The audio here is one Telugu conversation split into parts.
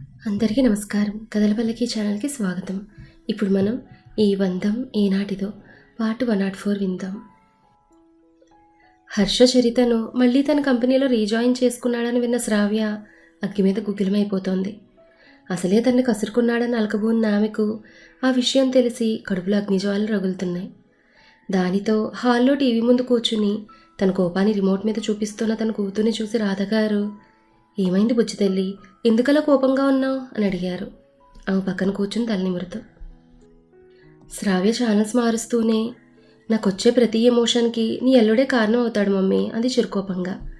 అందరికీ నమస్కారం. కదలపల్లకి ఛానల్కి స్వాగతం. ఇప్పుడు మనం ఈ బంధం ఏనాటిదో పార్ట్ వన్ నాట్ ఫోర్ విందాం. హర్ష చరితను మళ్ళీ తన కంపెనీలో రీజాయిన్ చేసుకున్నాడని విన్న శ్రావ్య అగ్గి మీద గుగ్గిలమైపోతోంది అసలే తన్ని కసురుకున్నాడని అలకబోన్న ఆమెకు ఆ విషయం తెలిసి కడుపులో అగ్నిజ్వాలు రగులుతున్నాయి. దానితో హాల్లో టీవీ ముందు కూర్చుని తన కోపాన్ని రిమోట్ మీద చూపిస్తున్న తన కూతుర్ని చూసి రాధగారు ఏమైంది బుజ్జి తల్లి? ఎందుకలా కోపంగా ఉన్నావు అని అడిగారు. ఆమె పక్కన కూర్చుని తలనిమురుతూ శ్రావ్య ఛానల్స్ మారుస్తూనే నాకొచ్చే ప్రతి ఎమోషన్కి నీ ఎల్లుడే కారణం అవుతాడు మమ్మీ అంది చిరుకోపంగా.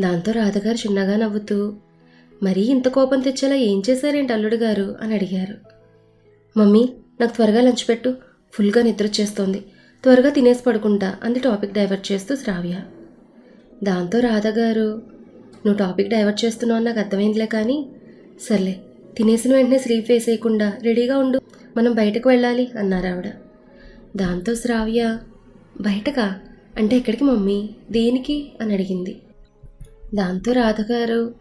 దాంతో రాధగారు చిన్నగా నవ్వుతూ మరీ ఇంత కోపం తెచ్చేలా ఏం చేశారేంటి అల్లుడు గారు? అని అడిగారు. మమ్మీ నాకు త్వరగా లంచ్ పెట్టు ఫుల్గా నిద్ర వచ్చేస్తోంది. త్వరగా తినేసి పడుకుంటా అంది టాపిక్ డైవర్ట్ చేస్తూ శ్రావ్య. దాంతో రాధగారు నువ్వు టాపిక్ డైవర్ట్ చేస్తున్నావు నాకు అర్థమైందిలే కానీ సర్లే తినేసిన వెంటనే స్లీప్ వేసేయకుండా రెడీగా ఉండు మనం బయటకు వెళ్ళాలి అన్నారు ఆవిడ. దాంతో శ్రావ్య బయటకా? అంటే ఎక్కడికి మమ్మీ? దేనికి? అని అడిగింది. దాంతో రాధగారు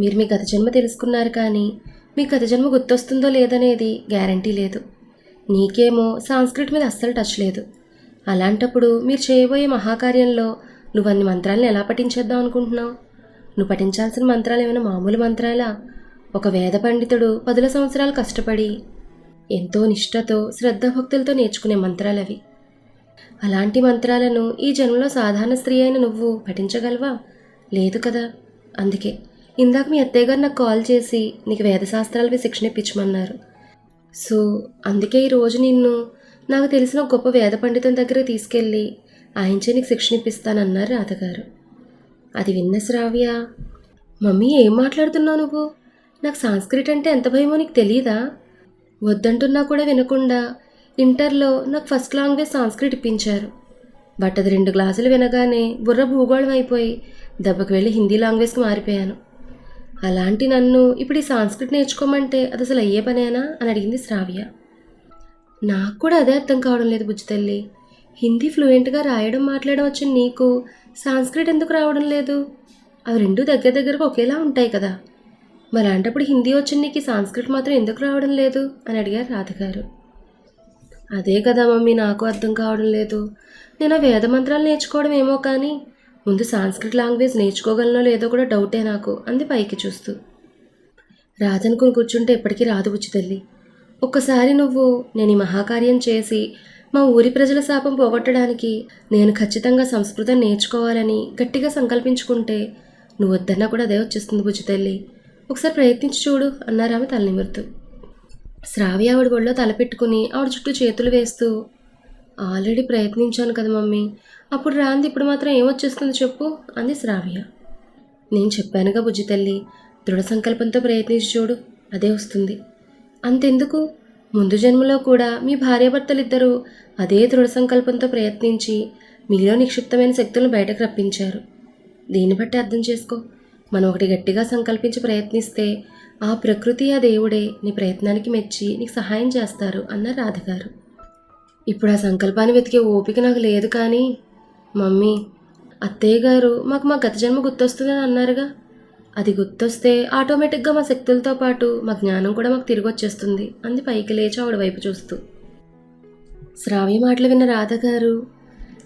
మీరు మీ గత జన్మ తెలుసుకున్నారు కానీ మీ గత జన్మ గుర్తొస్తుందో లేదనేది గ్యారంటీ లేదు. నీకేమో సాంస్క్రిట్ మీద అస్సలు టచ్ లేదు. అలాంటప్పుడు మీరు చేయబోయే మహాకార్యంలో నువ్వు అన్ని మంత్రాలను ఎలా పఠించేద్దాం అనుకుంటున్నావు? నువ్వు పఠించాల్సిన మంత్రాలు ఏమైనా మామూలు మంత్రాలా? ఒక వేద పండితుడు పదుల సంవత్సరాలు కష్టపడి ఎంతో నిష్ఠతో శ్రద్ధాభక్తులతో నేర్చుకునే మంత్రాలవి. అలాంటి మంత్రాలను ఈ జన్మలో సాధారణ స్త్రీ అయిన నువ్వు పఠించగలవా? లేదు కదా. అందుకే ఇందాక మీ అత్తయ్య గారు నాకు కాల్ చేసి నీకు వేదశాస్త్రాలపై శిక్షణ ఇప్పించమన్నారు. సో అందుకే ఈరోజు నిన్ను నాకు తెలిసిన గొప్ప వేద పండితుని దగ్గర తీసుకెళ్ళి ఆయనచే నీకు శిక్షణ ఇప్పిస్తానన్నారు రాధగారు. అది విన్న శ్రావ్య మమ్మీ ఏం మాట్లాడుతున్నావు నువ్వు? నాకు సాంస్క్రిట్ అంటే ఎంత భయమో నీకు తెలియదా వద్దంటున్నా కూడా వినకుండా ఇంటర్లో నాకు ఫస్ట్ లాంగ్వేజ్ సాంస్క్రిట్ ఇప్పించారు. బట్ అది రెండు గ్లాసులు వినగానే బుర్ర భూగోళం అయిపోయి దెబ్బకు వెళ్ళి హిందీ లాంగ్వేజ్కి మారిపోయాను. అలాంటి నన్ను ఇప్పుడు ఈ సాంస్క్రిట్ నేర్చుకోమంటే అది అసలు అయ్యే పనేనా? అని అడిగింది శ్రావ్య. నాకు కూడా అదే అర్థం కావడం లేదు బుజ్జి తల్లి. హిందీ ఫ్లూయెంట్గా రాయడం మాట్లాడడం వచ్చిన నీకు సాంస్క్రిట్ ఎందుకు రావడం లేదు? అవి రెండు దగ్గర దగ్గరకు ఒకేలా ఉంటాయి కదా. మరి అలాంటప్పుడు హిందీ వచ్చిన నీకు సాంస్క్రిట్ మాత్రం ఎందుకు రావడం లేదు? అని అడిగారు రాధగారు అదే కదా మమ్మీ నాకు అర్థం కావడం లేదు. నేను ఆ వేద మంత్రాలు నేర్చుకోవడం ఏమో కానీ ముందు సాంస్క్రిట్ లాంగ్వేజ్ నేర్చుకోగలనో లేదో కూడా డౌటే నాకు అంది పైకి చూస్తూ. రాజనుకుని కూర్చుంటే ఎప్పటికీ రాదు బుచ్చి తల్లి. ఒక్కసారి నువ్వు నేను ఈ మహాకార్యం చేసి మా ఊరి ప్రజల శాపం పోగొట్టడానికి నేను ఖచ్చితంగా సంస్కృతం నేర్చుకోవాలని గట్టిగా సంకల్పించుకుంటే నువ్వు వద్దన్నా కూడా అదే వచ్చేస్తుంది బుజ్జితల్లి ఒకసారి ప్రయత్నించి చూడు అన్నారు ఆమె తలనిమురుతూ శ్రావ్య ఆవిడ ఒళ్ళో తలపెట్టుకుని ఆవిడ చుట్టూ చేతులు వేస్తూ ఆల్రెడీ ప్రయత్నించాను కదా మమ్మీ అప్పుడు రాంది ఇప్పుడు మాత్రం ఏమొచ్చేస్తుంది చెప్పు అంది శ్రావ్య. నేను చెప్పానుగా బుజ్జితల్లి దృఢ సంకల్పంతో ప్రయత్నించి చూడు అదే వస్తుంది. అంతెందుకు? ముందు జన్మలో కూడా మీ భార్యాభర్తలిద్దరూ అదే దృఢ సంకల్పంతో ప్రయత్నించి మీలో నిక్షిప్తమైన శక్తులను బయటకు రప్పించారు. దీన్ని బట్టి అర్థం చేసుకో. మనం ఒకటి గట్టిగా సంకల్పించి ప్రయత్నిస్తే ఆ ప్రకృతి ఆ దేవుడే నీ ప్రయత్నానికి మెచ్చి నీకు సహాయం చేస్తారు అన్నారు రాధగారు. ఇప్పుడు ఆ సంకల్పాన్ని వెతికే ఓపిక నాకు లేదు కానీ మమ్మీ అత్తయ్య గారు మాకు మా గత జన్మ గుర్తొస్తుందని అన్నారుగా. అది గుర్తొస్తే ఆటోమేటిక్గా మా శక్తులతో పాటు మా జ్ఞానం కూడా మాకు తిరిగి వచ్చేస్తుంది. అంది పైకి లేచి ఆవిడ వైపు చూస్తూ. శ్రావ్య మాటలు విన్న రాధ గారు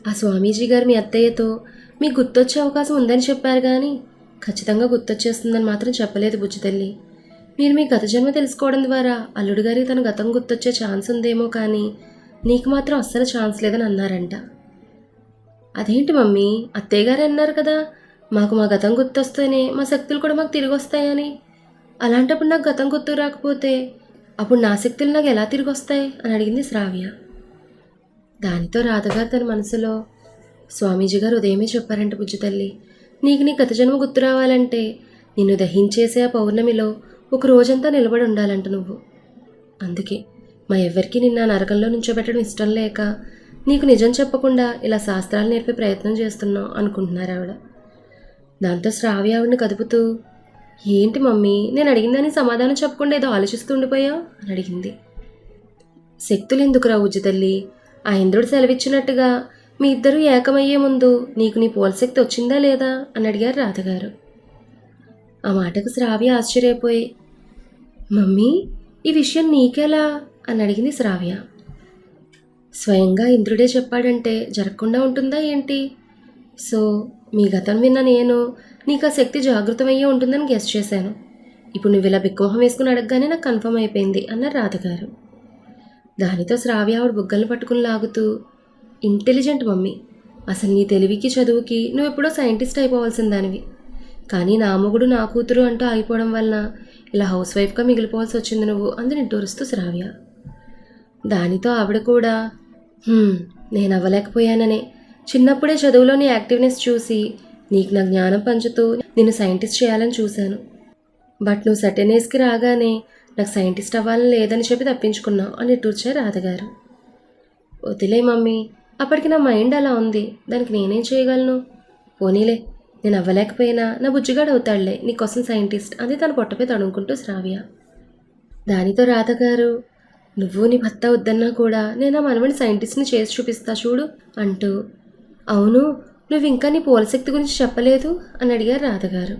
ఆ స్వామీజీ గారు మీ అత్తయ్యతో మీకు గుర్తొచ్చే అవకాశం ఉందని చెప్పారు కానీ ఖచ్చితంగా గుర్తొచ్చేస్తుందని మాత్రం చెప్పలేదు బుచ్చితల్లి మీరు మీ గత జన్మ తెలుసుకోవడం ద్వారా అల్లుడు గారికి తన గతం గుర్తొచ్చే ఛాన్స్ ఉందేమో కానీ నీకు మాత్రం అస్సలు ఛాన్స్ లేదని అన్నారంట. అదేంటి మమ్మీ? అత్తయ్య గారు అన్నారు కదా మాకు మా గతం గుర్తొస్తేనే మా శక్తులు కూడా మాకు తిరిగి వస్తాయని అలాంటప్పుడు నాకు గతం గుర్తు రాకపోతే అప్పుడు నా శక్తులు నాకు ఎలా తిరిగి వస్తాయి అని అడిగింది శ్రావ్య. దానితో రాధగారు తన మనసులో స్వామీజీ గారు ఉదయమే చెప్పారంట బుజ్జి తల్లి నీకు నీ గత జన్మ గుర్తు రావాలంటే నిన్ను దహించేసే ఆ పౌర్ణమిలో ఒక రోజంతా నిలబడి ఉండాలంట నువ్వు. అందుకే మా ఎవ్వరికీ నిన్న నరకంలో నుంచోబెట్టడం ఇష్టం లేక నీకు నిజం చెప్పకుండా ఇలా శాస్త్రాలు నేర్పే ప్రయత్నం చేస్తున్నావు అనుకుంటున్నారు ఆవిడ. దాంతో శ్రావ్య ఆవిడని కదుపుతూ ఏంటి మమ్మీ నేను అడిగిందని సమాధానం చెప్పకుండా ఏదో ఆలోచిస్తూ ఉండిపోయావు? అని అడిగింది. శక్తులు ఎందుకురా ఉజ్జు తల్లి? ఆ ఇంద్రుడు సెలవిచ్చినట్టుగా మీ ఇద్దరూ ఏకమయ్యే ముందు నీకు నీ పోలశక్తి వచ్చిందా లేదా? అని అడిగారు రాధగారు. ఆ మాటకు శ్రావ్య ఆశ్చర్యపోయి మమ్మీ ఈ విషయం నీకెలా? అని అడిగింది శ్రావ్య. స్వయంగా ఇంద్రుడే చెప్పాడంటే జరగకుండా ఉంటుందా ఏంటి? సో మీ గతం విన్న నేను నీకు ఆ శక్తి జాగృతమయ్యే ఉంటుందని గెస్ట్ చేశాను. ఇప్పుడు నువ్వు ఇలా బిక్కుమొహం వేసుకుని అడగగానే నాకు కన్ఫర్మ్ అయిపోయింది అన్నారు రాధగారు. దానితో శ్రావ్య ఆవిడ బుగ్గలు పట్టుకుని లాగుతూ ఇంటెలిజెంట్ మమ్మీ అసలు నీ తెలివికి చదువుకి నువ్వు ఎప్పుడో సైంటిస్ట్ అయిపోవాల్సిన దానివి. కానీ నా మొగుడు నా కూతురు అంటూ ఆగిపోవడం వలన ఇలా హౌస్ వైఫ్గా మిగిలిపోవాల్సి వచ్చింది నువ్వు అందు నిట్టూరుస్తూ శ్రావ్య. దానితో ఆవిడ కూడా నేను అవ్వలేకపోయాననే చిన్నప్పుడే చదువులోని యాక్టివ్నెస్ చూసి నీకు నా జ్ఞానం పంచుతూ నిన్ను సైంటిస్ట్ చేయాలని చూశాను. బట్ నువ్వు సెటెనేస్కి రాగానే నాకు సైంటిస్ట్ అవ్వాలని లేదని చెప్పి తప్పించుకున్నావు అని నిట్టూర్చారు రాధగారు. వదిలే మమ్మీ అప్పటికి నా మైండ్ అలా ఉంది. దానికి నేనేం చేయగలను? పోనీలే నేను అవ్వలేకపోయినా నా బుజ్జిగాడు అవుతాడులే నీకోసం సైంటిస్ట్ అని తన పొట్టపై తడుముకుంటూ శ్రావ్య. దానితో రాధగారు నువ్వు నీ భర్త వద్దన్నా కూడా నేను ఆ మనవని సైంటిస్ట్ని చేసి చూపిస్తా చూడు అంటూ అవును నువ్వు ఇంకా నీ పూలశక్తి గురించి చెప్పలేదు? అని అడిగారు రాధగారు.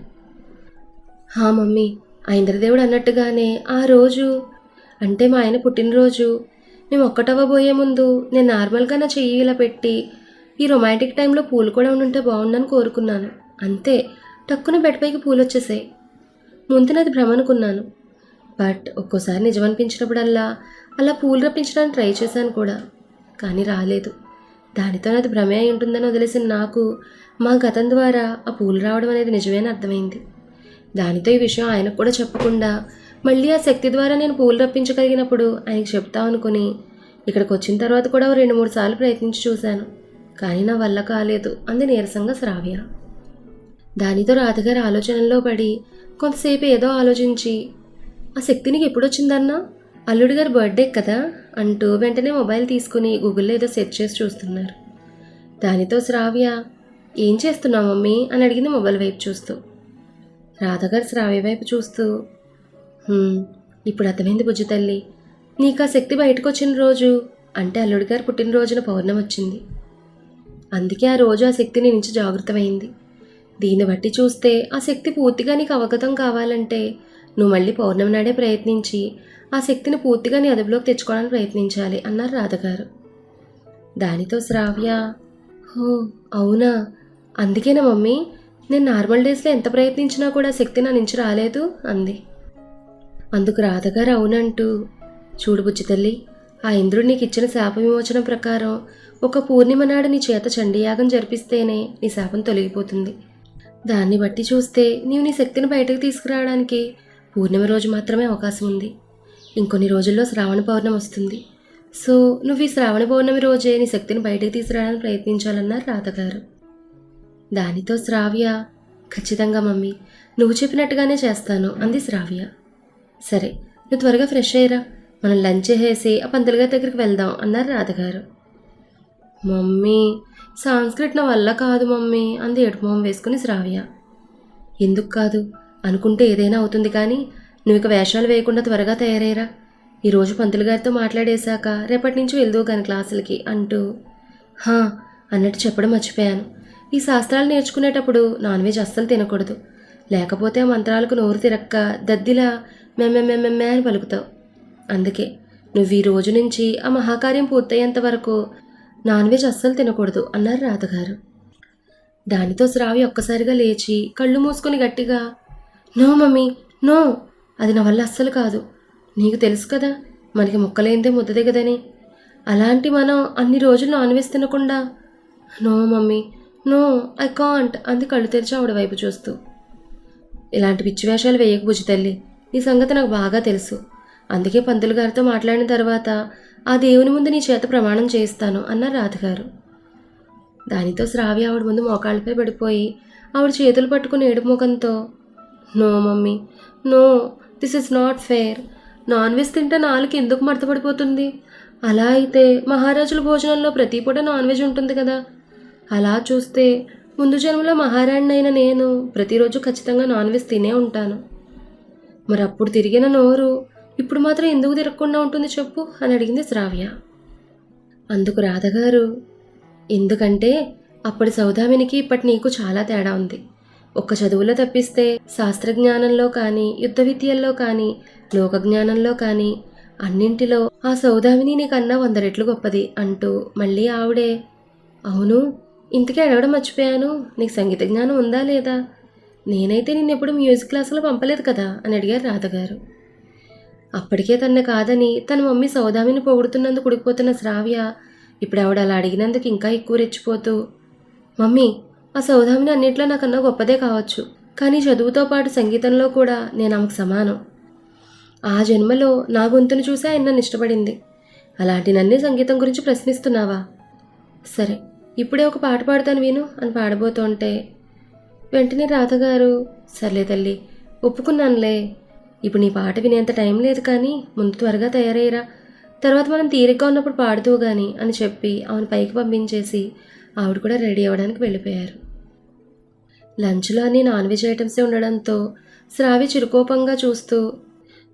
హా మమ్మీ ఆ ఇంద్రదేవుడు అన్నట్టుగానే ఆ రోజు అంటే మా ఆయన పుట్టినరోజు మేము ఒక్కటవ్వబోయే ముందు నేను నార్మల్గా నా చెయ్యి ఇలా పెట్టి ఈ రొమాంటిక్ టైంలో పూలు కూడా ఉండుంటే బాగుండని కోరుకున్నాను. అంతే టక్కున బెడ్పైకి పూలు వచ్చేసాయి ముందు నాది భ్రమ అనుకున్నాను. బట్ ఒక్కోసారి నిజం అనిపించినప్పుడల్లా అలా పూలు రప్పించడానికి ట్రై చేశాను కూడా కానీ రాలేదు. దానితో నాది భ్రమే అయి ఉంటుందని వదిలేసిన నాకు మా గతం ద్వారా ఆ పూలు రావడం అనేది నిజమేని అర్థమైంది. దానితో ఈ విషయం ఆయనకు కూడా చెప్పకుండా మళ్ళీ ఆ శక్తి ద్వారా నేను పూలు రప్పించగలిగినప్పుడు ఆయనకు చెప్తాం అనుకుని ఇక్కడికి వచ్చిన తర్వాత కూడా ఓ రెండు మూడు సార్లు ప్రయత్నించి చూశాను. కానీ నా వల్ల కాలేదు. అంది నీరసంగా శ్రావ్య. దానితో రాధగారి ఆలోచనల్లో పడి కొంతసేపు ఏదో ఆలోచించి ఆ శక్తి నీకు ఎప్పుడు వచ్చిందన్నా? అల్లుడు గారి బర్త్డే కదా అంటూ వెంటనే మొబైల్ తీసుకుని గూగుల్లో ఏదో సెర్చ్ చేసి చూస్తున్నారు. దానితో శ్రావ్య ఏం చేస్తున్నావు మమ్మీ? అని అడిగింది మొబైల్ వైపు చూస్తూ. రాధగారు శ్రావ్య వైపు చూస్తూ ఇప్పుడు అర్థమైంది బుజ్జి తల్లి. నీకు ఆ శక్తి బయటకు వచ్చిన రోజు? అంటే అల్లుడి గారు పుట్టినరోజున పౌర్ణమి వచ్చింది. అందుకే ఆ రోజు ఆ శక్తి నీ నుంచి జాగృతమైంది. దీన్ని బట్టి చూస్తే ఆ శక్తి పూర్తిగా నీకు అవగతం కావాలంటే నువ్వు మళ్ళీ పౌర్ణమి నాడే ప్రయత్నించి ఆ శక్తిని పూర్తిగా నీ అదుపులోకి తెచ్చుకోవడానికి ప్రయత్నించాలి అన్నారు రాధగారు. దానితో శ్రావ్య హో అవునా? అందుకేనా మమ్మీ నేను నార్మల్ డేస్లో ఎంత ప్రయత్నించినా కూడా శక్తి నా నుంచి రాలేదు అంది. అందుకు రాధగారు అవునంటూ చూడు బుజ్జి తల్లి ఆ ఇంద్రుడు నీకు ఇచ్చిన శాప విమోచనం ప్రకారం ఒక పూర్ణిమ నాడు నీ చేత చండీయాగం జరిపిస్తేనే నీ శాపం తొలగిపోతుంది. దాన్ని బట్టి చూస్తే నీవు నీ శక్తిని బయటకు తీసుకురావడానికి పూర్ణిమ రోజు మాత్రమే అవకాశం ఉంది. ఇంకొన్ని రోజుల్లో శ్రావణ పౌర్ణమి వస్తుంది. సో నువ్వు ఈ శ్రావణ పౌర్ణమి రోజే నీ శక్తిని బయటకు తీసుకురావడానికి ప్రయత్నించాలన్నారు రాధగారు దానితో శ్రావ్య ఖచ్చితంగా మమ్మీ నువ్వు చెప్పినట్టుగానే చేస్తాను అంది శ్రావ్య. సరే నువ్వు త్వరగా ఫ్రెష్ అయ్యరా. మనం లంచ్ చేసి ఆ పంతులుగారి దగ్గరికి వెళ్దాం అన్నారు రాధగారు మమ్మీ సాంస్క్రిట్ నా వల్ల కాదు మమ్మీ అంది ఏడుమోహం వేసుకుని శ్రావ్య. ఎందుకు కాదు? అనుకుంటే ఏదైనా అవుతుంది కానీ నువ్వు ఇక వేషాలు వేయకుండా త్వరగా తయారయ్యరా. ఈరోజు పంతులు గారితో మాట్లాడేశాక రేపటి నుంచి వెళ్దు కానీ క్లాసులకి అంటూ హా అన్నట్టు చెప్పడం మర్చిపోయాను. ఈ శాస్త్రాలు నేర్చుకునేటప్పుడు నాన్ వెజ్ అస్సలు తినకూడదు. లేకపోతే ఆ మంత్రాలకు నోరు తిరక్క దద్దిలా మెమ్మెమ్మెమ్మెమ్మే అని పలుకుతావు. అందుకే నువ్వు ఈ రోజు నుంచి ఆ మహాకార్యం పూర్తయ్యేంత వరకు నాన్ వెజ్ అస్సలు తినకూడదు అన్నారు రాధగారు. దానితో శ్రావి ఒక్కసారిగా లేచి కళ్ళు మూసుకొని గట్టిగా నో మమ్మీ నో అది నా వల్ల అస్సలు కాదు. నీకు తెలుసు కదా మనకి ముక్కలేందే ముద్దదే కదని. అలాంటి మనం అన్ని రోజులు నాన్ వెజ్ తినకుండా. No mummy no I can't అంది కళ్ళు తెరిచి ఆవిడ వైపు చూస్తూ. ఇలాంటి పిచ్చి వేషాలు తల్లి. నీ సంగతి నాకు బాగా తెలుసు. అందుకే పంతులు గారితో మాట్లాడిన తర్వాత ఆ దేవుని ముందు నీ చేత ప్రమాణం చేయిస్తాను అన్నారు రాధగారు. దానితో శ్రావి ఆవిడ ముందు మోకాళ్ళపై పడిపోయి ఆవిడ చేతులు పట్టుకుని ఏడుపు ముఖంతో no mummy no this is not fair non veg తింటే నాలుగు ఎందుకు మడతపడిపోతుంది? అలా అయితే మహారాజుల భోజనంలో ప్రతి పూట నాన్ వెజ్ ఉంటుంది కదా. అలా చూస్తే ముందు జన్మలో మహారాణి అయిన నేను ప్రతిరోజు ఖచ్చితంగా నాన్ వెజ్ తినే ఉంటాను. మరి అప్పుడు తిరిగిన నోరు ఇప్పుడు మాత్రం ఎందుకు తిరగకుండా ఉంటుంది చెప్పు అని అడిగింది శ్రావ్య. అందుకు రాధగారు ఎందుకంటే అప్పటి సౌదామినికి ఇప్పటి నీకు చాలా తేడా ఉంది. ఒక్క చదువులో తప్పిస్తే శాస్త్రజ్ఞానంలో కానీ యుద్ధ విద్యల్లో కానీ లోకజ్ఞానంలో కానీ అన్నింటిలో ఆ సౌదామిని నీకన్నా వంద రెట్లు గొప్పది అంటూ మళ్ళీ ఆవిడే అవును ఇంతకీ అడగడం మర్చిపోయాను. నీకు సంగీత జ్ఞానం ఉందా లేదా? నేనైతే నిన్నెప్పుడు మ్యూజిక్ క్లాసులో పంపలేదు కదా? అని అడిగారు రాధగారు అప్పటికే తన కాదని తన మమ్మీ సౌదామిని పొగుడుతున్నందుకు ఉడికిపోతున్న శ్రావ్య ఇప్పుడు ఆవిడ అలా అడిగినందుకు ఇంకా ఎక్కువ రెచ్చిపోతూ మమ్మీ ఆ సౌదామిని అన్నింటిలో నాకన్నా గొప్పదే కావచ్చు. కానీ చదువుతో పాటు సంగీతంలో కూడా నేను ఆమెకు సమానం. ఆ జన్మలో నా గొంతును చూసి ఆయన నన్ను ఇష్టపడింది. అలాంటి నన్నే సంగీతం గురించి ప్రశ్నిస్తున్నావా? సరే ఇప్పుడే ఒక పాట పాడుతాను విను అని పాడబోతుంటే వెంటనే రాతగారు సర్లే తల్లి ఒప్పుకున్నానులే. ఇప్పుడు నీ పాట వినేంత టైం లేదు కానీ ముందు త్వరగా తయారయ్యరా. తర్వాత మనం తీరిగ్గా ఉన్నప్పుడు పాడుతూ గాని అని చెప్పి ఆమెను పైకి పంపించేసి ఆవిడ కూడా రెడీ అవ్వడానికి వెళ్ళిపోయారు. లంచ్లో అన్ని నాన్ వెజ్ ఐటమ్సే ఉండడంతో శ్రావి చిరుకోపంగా చూస్తూ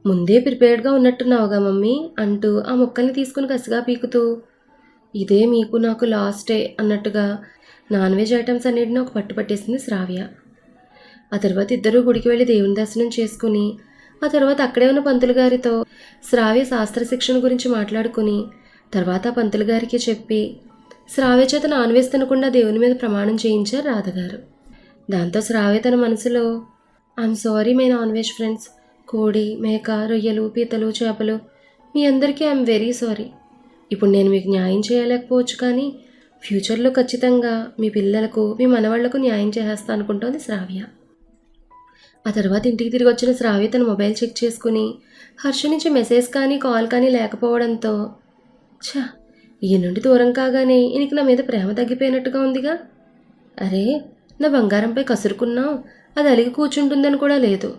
ముందే ప్రిపేర్డ్గా ఉన్నట్టున్నావుగా మమ్మీ అంటూ ఆ ముక్కల్ని తీసుకుని కసిగా పీకుతూ ఇదే మీకు నాకు లాస్ట్ అన్నట్టుగా నాన్ వెజ్ ఐటమ్స్ అన్నిటిని ఒక పట్టు పట్టేసింది శ్రావ్య. ఆ తర్వాత ఇద్దరూ గుడికి వెళ్ళి దేవుని దర్శనం చేసుకుని ఆ తర్వాత అక్కడే ఉన్న పంతులు గారితో శ్రావ్య శాస్త్ర శిక్షణ గురించి మాట్లాడుకుని తర్వాత పంతులు గారికి చెప్పి శ్రావ్య చేత నాన్ వెజ్ తినకుండా దేవుని మీద ప్రమాణం చేయించారు రాధగారు. దాంతో శ్రావ్య తన మనసులో. I'm sorry my non veg friends కోడి మేక రొయ్యలు పీతలు చేపలు. మీ అందరికీ ఐఎమ్ వెరీ సారీ ఇప్పుడు నేను మీకు న్యాయం చేయలేకపోవచ్చు కానీ ఫ్యూచర్లో ఖచ్చితంగా మీ పిల్లలకు మీ మనవాళ్ళకు న్యాయం చేసేస్తా అనుకుంటోంది శ్రావ్య. ఆ తర్వాత ఇంటికి తిరిగి వచ్చిన శ్రావ్య తన మొబైల్ చెక్ చేసుకుని హర్ష నుంచి మెసేజ్ కానీ కాల్ కానీ లేకపోవడంతో ఛా ఈ నుండి దూరం కాగానే ఈయనకి నా మీద ప్రేమ తగ్గిపోయినట్టుగా ఉందిగా. అరే నా బంగారంపై కసురుకున్నావు అది అలిగి కూర్చుంటుందని కూడా లేదు.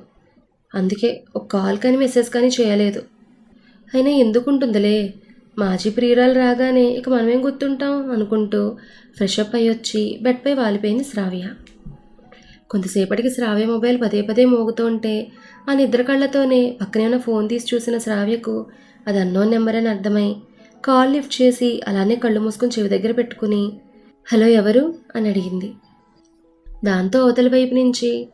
అందుకే ఒక కాల్ కానీ మెసేజ్ కానీ చేయలేదు. అయినా ఎందుకుంటుందిలే? మాజీ ప్రియురాలు రాగానే ఇక మనమేం గుర్తుంటాం అనుకుంటూ ఫ్రెష్ అప్ అయ్యి వచ్చి బెడ్పై వాలిపోయింది శ్రావ్య. కొంతసేపటికి శ్రావ్య మొబైల్ పదే పదే మోగుతుంటే ఆ నిద్ర కళ్ళతోనే పక్కనే ఉన్న ఫోన్ తీసి చూసిన శ్రావ్యకు అది అన్నోన్ నెంబర్ అని అర్థమై కాల్ లిఫ్ట్ చేసి అలానే కళ్ళు మూసుకుని చెవి దగ్గర పెట్టుకుని హలో ఎవరు? అని అడిగింది. దాంతో అవతల వైపు నుంచి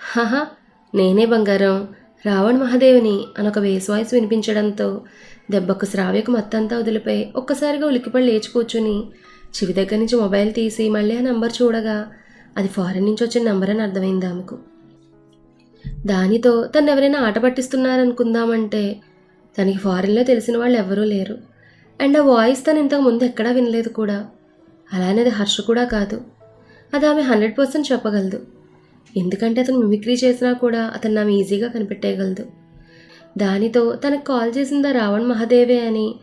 హహా నేనే బంగారం రావణ్ మహాదేవిని అనొక వేస్ వాయిస్ వినిపించడంతో దెబ్బకు శ్రావ్యకు మత్తంతా వదిలిపోయి ఒక్కసారిగా ఉలిక్కిపడి లేచి కూర్చుని చెవి దగ్గర నుంచి మొబైల్ తీసి మళ్ళీ ఆ నంబర్ చూడగా అది ఫారెన్ నుంచి వచ్చిన నంబర్ అని అర్థమైంది ఆమెకు. దానితో తను ఎవరైనా ఆట పట్టిస్తున్నారనుకుందామంటే తనకి ఫారెన్లో తెలిసిన వాళ్ళు ఎవరూ లేరు. అండ్ ఆ వాయిస్ తను ఇంతకు ముందు ఎక్కడా వినలేదు కూడా. అలానే అది హర్ష కూడా కాదు. అది ఆమె హండ్రెడ్ పర్సెంట్ చెప్పగలదు. ఎందుకంటే అతను మిమిక్రీ చేసినా కూడా అతను ఆమె ఈజీగా కనిపెట్టేయగలదు. దానితో తనకు కాల్ చేసిందా రావణ్ మహాదేవే అని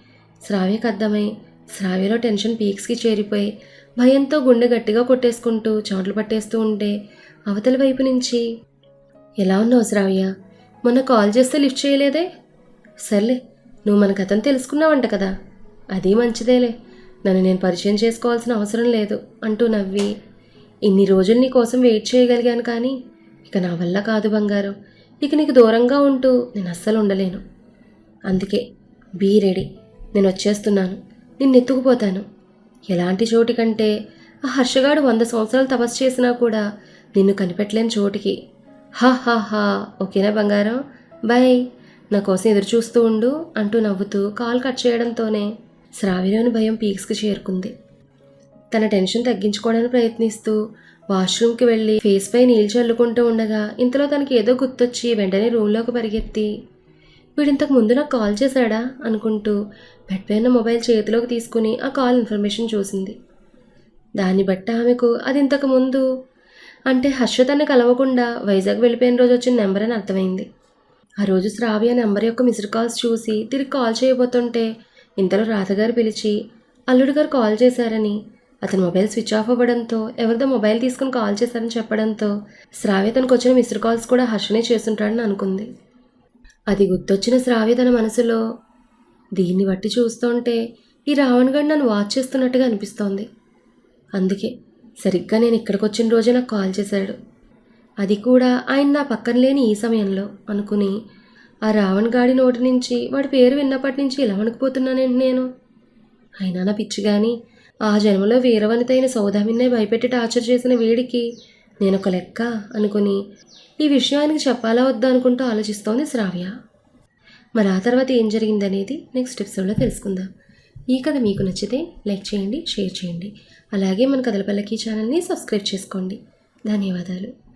శ్రావ్యకు అర్థమై శ్రావ్యలో టెన్షన్ పీక్స్కి చేరిపోయి భయంతో గుండె గట్టిగా కొట్టేసుకుంటూ చోట్లు పట్టేస్తూ ఉంటే అవతల వైపు నుంచి ఎలా ఉన్నావు శ్రావ్య? మొన్న కాల్ చేస్తే లిఫ్ట్ చేయలేదే? సర్లే నువ్వు మన కథను తెలుసుకున్నావంట కదా అది మంచిదేలే. నన్ను నేను పరిచయం చేసుకోవాల్సిన అవసరం లేదు అంటూ నవ్వి ఇన్ని రోజులు నీ కోసం వెయిట్ చేయగలిగాను కానీ ఇక నా వల్ల కాదు బంగారం. ఇక నీకు దూరంగా ఉంటూ నేను అస్సలు ఉండలేను. అందుకే బీ రెడీ. నేను వచ్చేస్తున్నాను. నిన్ను ఎత్తుకుపోతాను. ఎలాంటి చోటు కంటే ఆ హర్షగాడు వంద సంవత్సరాలు తపస్సు చేసినా కూడా నిన్ను కనిపెట్టలేని చోటికి. హా హా హా. ఓకేనా బంగారం? బై నా కోసం ఎదురు చూస్తూ ఉండు అంటూ నవ్వుతూ కాల్ కట్ చేయడంతోనే శ్రావిలోని భయం పీక్స్కి చేరుకుంది. తన టెన్షన్ తగ్గించుకోవడానికి ప్రయత్నిస్తూ వాష్రూమ్కి వెళ్ళి ఫేస్ పై నీళ్ళు చల్లుకుంటూ ఉండగా ఇంతలో తనకి ఏదో గుర్తొచ్చి వెంటనే రూమ్లోకి పరిగెత్తి వీడింతకు ముందు నాకు కాల్ చేశాడా? అనుకుంటూ బెడ్ పైన మొబైల్ చేతిలోకి తీసుకుని ఆ కాల్ ఇన్ఫర్మేషన్ చూసింది. దాన్ని బట్టి ఆమెకు అది ఇంతకు ముందు అంటే హర్ష తన్ని కలవకుండా వైజాగ్ వెళ్ళిపోయిన రోజు వచ్చిన నెంబర్ అని అర్థమైంది. ఆ రోజు శ్రావ్య నెంబర్ యొక్క మిస్డ్ కాల్స్ చూసి తిరిగి కాల్ చేయబోతుంటే ఇంతలో రాధగారు పిలిచి అల్లుడు గారు కాల్ చేశారని అతని మొబైల్ స్విచ్ ఆఫ్ అవ్వడంతో ఎవరిదో మొబైల్ తీసుకుని కాల్ చేశారని చెప్పడంతో శ్రావ్య తనకు వచ్చిన మిస్డ్ కాల్స్ కూడా హర్షనే చేస్తుంటాడని అనుకుంది. అది గుర్తొచ్చిన శ్రావ్య తన మనసులో దీన్ని బట్టి చూస్తుంటే ఈ రావణ్ గడ్ నన్ను వాచ్ చేస్తున్నట్టుగా అనిపిస్తోంది. అందుకే సరిగ్గా నేను ఇక్కడికి వచ్చిన రోజే నాకు కాల్ చేశాడు. అది కూడా ఆయన నా పక్కన లేని ఈ సమయంలో అనుకుని ఆ రావణ్ గాడి నోటి నుంచి వాడి పేరు విన్నప్పటి నుంచి ఇలా వణికిపోతున్నానేంటి నేను? అయినా నా పిచ్చి కానీ ఆ జన్మలో వీరవనితైన సౌదామిన్నే భయపెట్టి టార్చర్ చేసిన వీడికి నేనొక లెక్క అనుకుని ఈ విషయం చెప్పాలా వద్దా అనుకుంటూ ఆలోచిస్తోంది శ్రావ్య. మరి ఆ తర్వాత ఏం జరిగిందనేది నెక్స్ట్ ఎపిసోడ్లో తెలుసుకుందాం. ఈ కథ మీకు నచ్చితే లైక్ చేయండి షేర్ చేయండి. అలాగే మన కథల పల్లకి ఛానల్ని సబ్స్క్రైబ్ చేసుకోండి. ధన్యవాదాలు.